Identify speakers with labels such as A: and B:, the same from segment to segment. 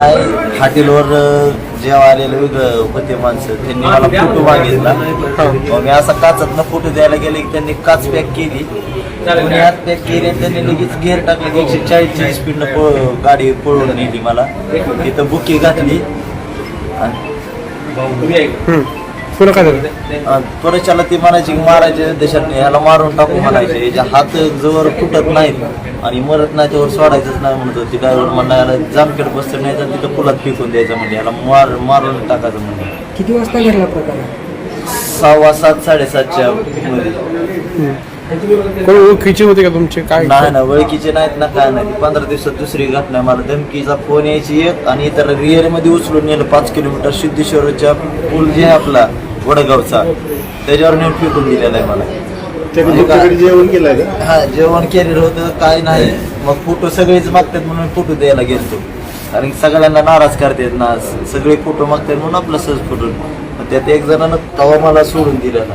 A: काय हॉटेलवर जेव्हा आलेले वेगळं होते माणसं त्यांनी मला फोटो मागितला. मग मी असा काचातनं फोटो द्यायला गेले की त्यांनी काच पॅक केली. कोणी हात पॅक केली त्यांनी लगेच गेअर टाकले. की एकशे चाळीसची स्पीडनं पळ गाडी पळवून नेली मला. तिथं बुकी घातली. आणि
B: पुन्हा काय झालं?
A: अं, त्वरेच्याला ती म्हणायची की मारायचे देशात ह्याला मारून टाकू म्हणायचे. याच्या हात जवळ फुटत नाहीत आणि मरत नाही त्यावर सोडायचंच नाही म्हणत होती. ड्रायव्हर म्हणायला जामखेड बसतं नाही तर तिथं पुलात फेकून द्यायचं म्हणजे याला मार मारून टाकायचं म्हणजे.
C: किती वाजता घडला प्रकार?
A: सहावा सात साडेसातच्या मध्ये.
B: कोण ओळखीचे होते का तुमचे? काय?
A: नाही ना ओळखीचे नाहीत ना काय नाही. पंधरा दिवसात दुसरी घटना मला धमकीचा फोन यायची एक आणि इतर रिअरमध्ये उचलून नेलं. पाच किलोमीटर सिद्धेश्वरच्या पूल जे आहे आपला वडगावचा. त्याच्यावर नेऊन फेकून दिलेला आहे मला. म्हणजे काय-
D: जेवण केलं का?
A: हा जेवण केलेलं होतं काय नाही. मग फोटो सगळेच मागतात म्हणून फोटो द्यायला गेलतो. कारण सगळ्यांना नाराज करतात ना सगळे फोटो मागतात म्हणून आपला सहज फोटो. त्यात एक जणांना तवा मला सोडून दिला ना.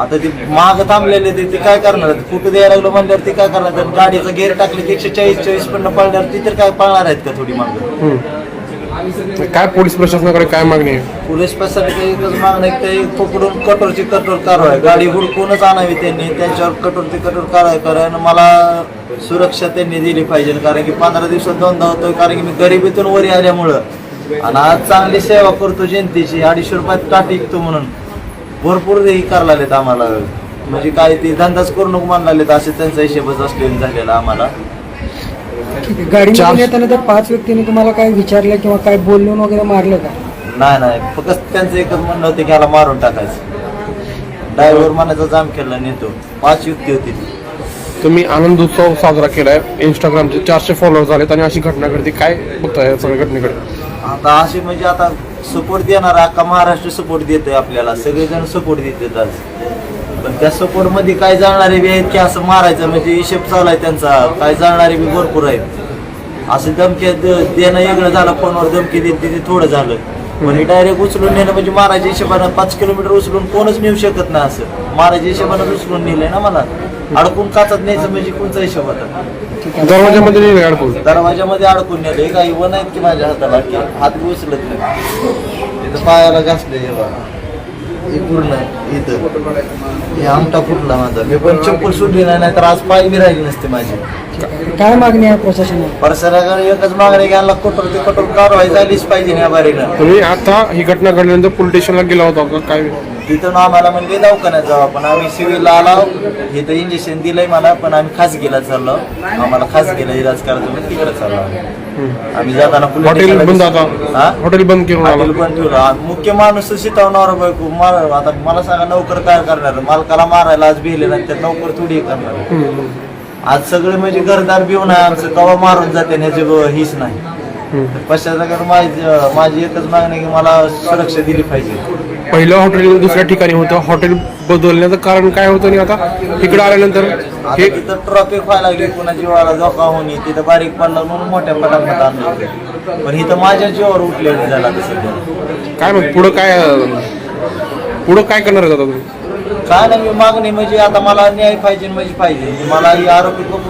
A: आता ते माग थांबलेले ते ते काय करणार? फोटो द्यायला लागलो म्हणल्यावर ते काय करणार? गाडीचं गेअर टाकले एकशे चाळीस चाळीस पण पळणार ती तर काय पळणार आहेत का थोडी मागं.
B: काय पोलीस प्रशासनाकडे काय मागणी आहे?
A: पोलीस प्रशासनाची एकच मागणं आहे की ते पकडून कठोरची कठोर कारवाई. गाडी हुडकूनच आणावी त्यांनी त्यांच्यावर कठोरची कठोर कारवाई कारण मला सुरक्षा त्यांनी दिली पाहिजे. कारण की पंधरा दिवसात दोनदा होतो कारण की मी गरिबीतून वरी आल्यामुळं. आणि आज चांगली सेवा करतो जनतेची. अडीचशे रुपयात का टिकतो म्हणून. भरपूर हे करायला लागलेत आम्हाला. म्हणजे काय ते धंदाच करू नको लागलेत असे त्यांचा हिशेबच असलेला झालेला आम्हाला.
C: ठीक आहे. गाडीमध्ये
B: चार-
C: येताना त्या पाच व्यक्तीने तुम्हाला काय विचारलं किंवा काय बोलून वगैरे मारलं का?
A: नाही नाही. फक्त त्यांचं एकच म्हणणं होतं की ह्याला मारून टाकायचं. ड्रायव्हर मनाचा जाम केला नेतो. पाच युक्ती होती. ती
B: तुम्ही आनंद उत्सव साजरा केलाय. इंस्टाग्रामचे चारशे फॉलोअर झालेत आणि अशी घटना घडते. काय बघताय या सगळ्या घटनेकडे?
A: आता असे म्हणजे आता सपोर्ट देणार अख्खा महाराष्ट्र सपोर्ट देतोय आपल्याला. सगळेजण सपोर्ट देतात आज. पण त्या सपोर्टमध्ये काय जाणारे बी आहेत की असं मारायचं? म्हणजे हिशेब चालू आहे त्यांचा. काय जाणारे बी भरपूर आहेत. असं धमकी देणं वेगळं झालं फोनवर धमकी देत ते थोडं झालं. पण डायरेक्ट उचलून नेणं म्हणजे मारायच्या हिशेबानं पाच किलोमीटर उचलून कोणच नेऊ शकत नाही असं. मारायच्या हिशेबानं उचलून नेलंय ना मला. अडकून काचत न्यायचं म्हणजे कोणचा हिशोब होता
B: दरवाजामध्ये नाही अडकून?
A: दरवाजामध्ये अडकून नेले काही वन आहेत की माझ्या हाताला की हात उचलत नाही. इथं पायाला घासले हे बघा. हे पूर्ण इथं. हे आमटा फुटला माझा. मी पण चप्पल सुटली नाही नाहीतर आज पाय बी राहिली नसते माझी.
C: काय मागणी आहे प्रशासनाला?
A: परसराकडे एकच मागणी घ्यायला कठोर ते कठोर कारवाई झालीच पाहिजे या बारीनं.
B: तुम्ही आता ही घटना घडल्यानंतर पोलीस स्टेशनला गेला होता का? काय?
A: तिथून आम्हाला म्हणजे दवाखान्यात जाऊ आपण आम्ही सिव्हिलला आलो इथं इंजेक्शन दिलंय मला पण आम्ही खासगीला चाललो आम्हाला खासगीला इलाज करायचं म्हणून तिकडे चाललो आम्ही. आम्ही जाताना
B: हॉटेल बंद. आता
A: हा?
B: हॉटेल बंद करून आला
A: हॉटेल पण ठेवलं आ- मुख्य माणूस शिटवणार बायको मार आता मला सांगा नोकर काय करणार मालकाला मारायला आज भिले नाही तर नोकर थोडी हे करणार
B: हम्म.
A: आज सगळे म्हणजे घरदार भिवून आहे आमचं कवा मारून जाते ह्याची ब- हीच नाही. पश्चात माझी माझी एकच मागणी की मला सुरक्षा दिली पाहिजे.
B: पहिलं हॉटेल दुसऱ्या ठिकाणी होतं. हॉटेल बदलण्याचं कारण काय होतं आणि आता इकडे आल्यानंतर
A: आता
B: हे
A: तिथं ट्रॉफिक व्हायला लागली पुन्हा जीवाला धोका होणे तिथं बारीक पडला म्हणून मोठ्या पटापट आणलं होतं. पण इथं माझ्या जीवावर उठलेलं झाला सध्या.
B: काय मग पुढं काय अं, पुढं काय करणार आहेत आता तुम्ही?
A: काय नाही मी मागणी म्हणजे आता मला न्याय पाहिजे म्हणजे पाहिजे. मला ही आरोपी पकडून